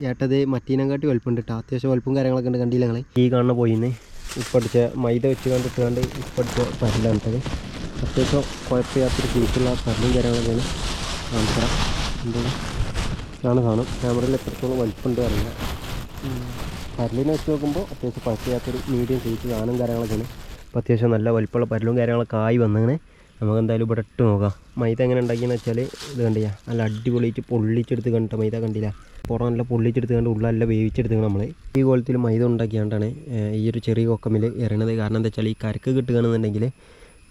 ചേട്ടത് മറ്റീനെക്കാട്ടി വലുപ്പമുണ്ട് കേട്ടോ അത്യാവശ്യം വലുപ്പം കാര്യങ്ങളൊക്കെ ഉണ്ട് കണ്ടില്ല ഞങ്ങൾ ഈ കാണുന്ന പോയിന്ന്. ഇപ്പടിച്ച മൈദ വെച്ച് കണ്ട് ഇപ്പടിച്ച പരലാണ് കേട്ടത് അത്യാവശ്യം കുഴപ്പമില്ലാത്തൊരു സീറ്റുള്ള പരലും കാര്യങ്ങളൊക്കെയാണ് കാണിച്ചത് എന്താണ്? ഇതാണ് കാണും. ക്യാമറയിൽ എത്രത്തോളം വലിപ്പമുണ്ട് അറിയില്ല. പരലിനെ വെച്ച് നോക്കുമ്പോൾ അത്യാവശ്യം കുഴപ്പമില്ലാത്തൊരു മീഡിയം സൈസ് സാധനം കാര്യങ്ങളൊക്കെയാണ് അപ്പോൾ അത്യാവശ്യം നല്ല വലിപ്പമുള്ള പരലും കാര്യങ്ങളൊക്കെ ആയി വന്നങ്ങനെ നമുക്ക് എന്തായാലും ഇവിടെ ഇട്ട് നോക്കാം. മൈദ എങ്ങനെ ഉണ്ടാക്കിയെന്ന് വെച്ചാൽ ഇത് കണ്ടില്ല? നല്ല അടിപൊളിയിട്ട് പൊള്ളിച്ചെടുത്ത് കണ്ടിട്ട് മൈദ കണ്ടില്ല. പുറം നല്ല പൊള്ളിച്ചെടുത്ത് കണ്ട് ഉള്ളെല്ലാം വേവിച്ചെടുത്ത് നമ്മൾ ഈ കോലത്തിൽ മൈദ ഉണ്ടാക്കിയാണ്ടാണ് ഈ ഒരു ചെറിയ കൊക്കമിൽ ഇറങ്ങുന്നത്. കാരണം എന്താ വെച്ചാൽ ഈ കരക്ക് കിട്ടുകയാണെന്നുണ്ടെങ്കിൽ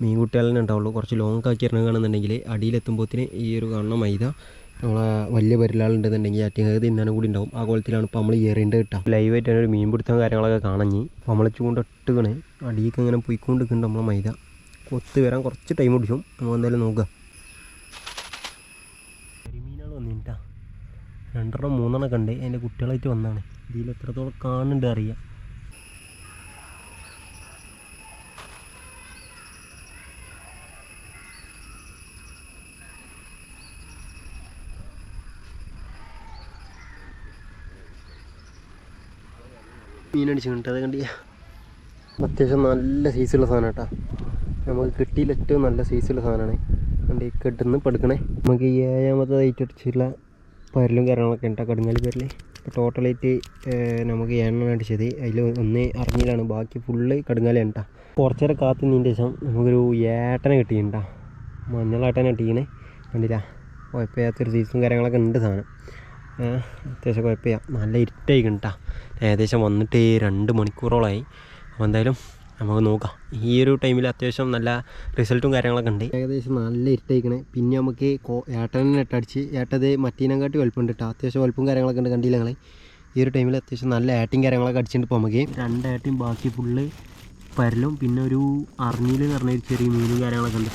മീൻ കുട്ടികളെ ഉണ്ടാവുള്ളൂ. കുറച്ച് ലോങ് ആക്കി ഇറങ്ങുകയാണെന്നുണ്ടെങ്കിൽ അടിയിലെത്തുമ്പോഴത്തിന് ഈ ഒരു കാണുന്ന മൈദ നമ്മളെ വലിയ പരിലാളുണ്ടെന്നുണ്ടെങ്കിൽ ആറ്റിങ്ങൾക്ക് തിന്നാനും കൂടി ഉണ്ടാവും. ആ കോലത്തിലാണ് ഇപ്പോൾ നമ്മൾ എറിയേണ്ടത് കിട്ടുക ലൈവായിട്ട് ഒരു മീൻ പിടുത്തം കാര്യങ്ങളൊക്കെ കാണഞ്ഞ് അപ്പോൾ നമ്മൾ ചൂണ്ടിട്ടുകണേ അടിയൊക്കെ ഇങ്ങനെ പോയിക്കൊണ്ടിരിക്കുന്നുണ്ട് നമ്മളെ മൈദ. കൊത്ത് വരാൻ കുറച്ച് ടൈം പിടിക്കും. നമ്മൾ എന്തായാലും നോക്കുക കരിമീനാണ് വന്നിട്ടാ. രണ്ടെണ്ണം മൂന്നെണ്ണം കണ്ട് അതിന്റെ കുട്ടികളായിട്ട് വന്നാണ്. ഇതിൽ എത്രത്തോളം കാണുന്നുണ്ട് അറിയാം. മീനടിച്ച് കണ്ടത് കണ്ടിയാ അത്യാവശ്യം നല്ല സൈസുള്ള സാധനം കേട്ടോ. നമുക്ക് കിട്ടിയില്ല ഏറ്റവും നല്ല സൈസുള്ള സാധനമാണ്. അതുകൊണ്ട് ഈ കെട്ടുന്ന് പടുക്കണേ. നമുക്ക് ഈ ഏഴാമത്തെ ഐറ്റം അടിച്ചിട്ടുള്ള പരലും കാര്യങ്ങളൊക്കെ ഉണ്ടാ കടുങ്ങാലി പരൽ. ഇപ്പോൾ ടോട്ടലായിട്ട് നമുക്ക് എണ്ണ അടിച്ചത്. അതിൽ ഒന്ന് അറിഞ്ഞിലാണ് ബാക്കി ഫുള്ള് കടുങ്ങാലി ഉണ്ടാ കുറച്ചേരം കാത്തു നിന്നതിന് ശേഷം നമുക്കൊരു ഏട്ടനെ കിട്ടിയിട്ടുണ്ടാ മഞ്ഞളേട്ടനെ കിട്ടിക്കണേ കണ്ടില്ല കുഴപ്പമില്ലാത്തൊരു സീസും കാര്യങ്ങളൊക്കെ ഉണ്ട് സാധനം. അത്യാവശ്യം കുഴപ്പമില്ല. നല്ല ഇരുട്ടായി ഏകദേശം വന്നിട്ട് രണ്ട് മണിക്കൂറോളമായി അപ്പോൾ എന്തായാലും നമുക്ക് നോക്കാം. ഈ ഒരു ടൈമിൽ അത്യാവശ്യം നല്ല റിസൾട്ടും കാര്യങ്ങളൊക്കെ ഉണ്ട്. ഏകദേശം നല്ല ഇരുട്ടേക്കണേ പിന്നെ നമുക്ക് ഏട്ടനെ ഇട്ടടിച്ച് ഏട്ടത് മറ്റീനെക്കാട്ടി വലുപ്പമുണ്ട് കേട്ടോ അത്യാവശ്യം വലുപ്പം കാര്യങ്ങളൊക്കെ ഉണ്ട് കണ്ടില്ല ഞങ്ങൾ ഈ ഒരു ടൈമിൽ അത്യാവശ്യം നല്ല ആട്ടിയും കാര്യങ്ങളൊക്കെ അടിച്ചിട്ട് ഇപ്പോൾ നമുക്ക്. രണ്ട് ആട്ടിയും ബാക്കി ഫുള്ള് പരലും. പിന്നെ ഒരു അറിഞ്ഞിൽ എന്ന് പറഞ്ഞ ഒരു ചെറിയ മീനും കാര്യങ്ങളൊക്കെ ഉണ്ട്